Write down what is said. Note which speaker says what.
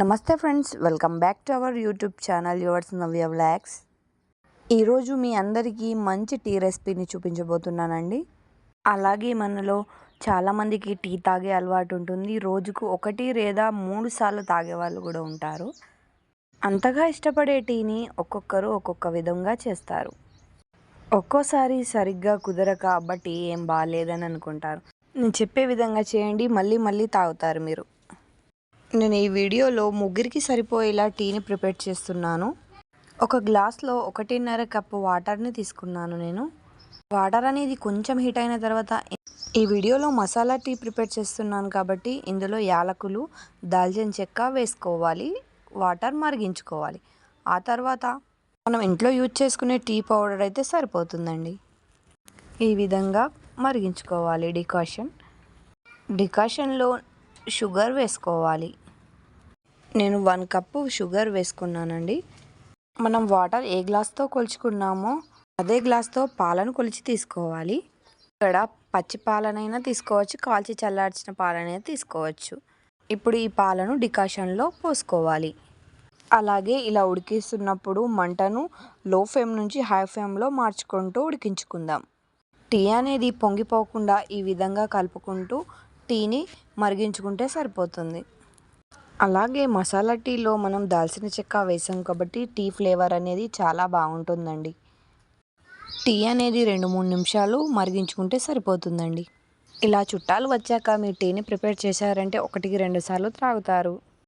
Speaker 1: నమస్తే friends welcome back to our YouTube channel yours Navya vlogs. ఈరోజు మీ అందరికీ మంచి టీ రెసిపీని చూపించబోతున్నానండి. అలాగే మనలో చాలామందికి టీ తాగే అలవాటు ఉంటుంది. రోజుకు ఒకటి లేదా మూడు సార్లు తాగే వాళ్ళు కూడా ఉంటారు. అంతగా ఇష్టపడే టీని ఒక్కొక్కరు ఒక్కొక్క విధంగా చేస్తారు. ఒక్కోసారి సరిగ్గా కుదరక అబ్బా టీ ఏం బాగాలేదని అనుకుంటారు. నేను చెప్పే విధంగా చేయండి మళ్ళీ మళ్ళీ తాగుతారు మీరు. నేను ఈ వీడియోలో ముగ్గురికి సరిపోయేలా టీని ప్రిపేర్ చేస్తున్నాను. ఒక గ్లాస్లో ఒకటిన్నర కప్పు వాటర్ని తీసుకున్నాను నేను. వాటర్ అనేది కొంచెం హీట్ అయిన తర్వాత ఈ వీడియోలో మసాలా టీ ప్రిపేర్ చేస్తున్నాను కాబట్టి ఇందులో యాలకులు దాల్చిన చెక్క వేసుకోవాలి వాటర్ మరిగించుకోవాలి. ఆ తర్వాత మనం ఇంట్లో యూజ్ చేసుకునే టీ పౌడర్ అయితే సరిపోతుందండి. ఈ విధంగా మరిగించుకోవాలి డికాషన్. డికాషన్లో షుగర్ వేసుకోవాలి. నేను వన్ కప్పు షుగర్ వేసుకున్నానండి. మనం వాటర్ ఏ గ్లాస్తో కొలుచుకున్నామో అదే గ్లాస్తో పాలను కొలిచి తీసుకోవాలి. ఇక్కడ పచ్చి పాలనైనా తీసుకోవచ్చు కాల్చి చల్లార్చిన పాలనైనా తీసుకోవచ్చు. ఇప్పుడు ఈ పాలను డికాషన్లో పోసుకోవాలి. అలాగే ఇలా ఉడికిస్తున్నప్పుడు మంటను లో ఫ్లేమ్ నుంచి హై ఫ్లేమ్లో మార్చుకుంటూ ఉడికించుకుందాం. టీ అనేది పొంగిపోకుండా ఈ విధంగా కలుపుకుంటూ టీని మరిగించుకుంటే సరిపోతుంది. అలాగే మసాలా టీలో మనం దాల్చిన చెక్క వేసాం కాబట్టి టీ ఫ్లేవర్ అనేది చాలా బాగుంటుందండి. టీ అనేది రెండు మూడు నిమిషాలు మరిగించుకుంటే సరిపోతుందండి. ఇలా చుట్టాలు వచ్చాక మీ టీని ప్రిపేర్ చేశారంటే ఒకటికి రెండు సార్లు త్రాగుతారు.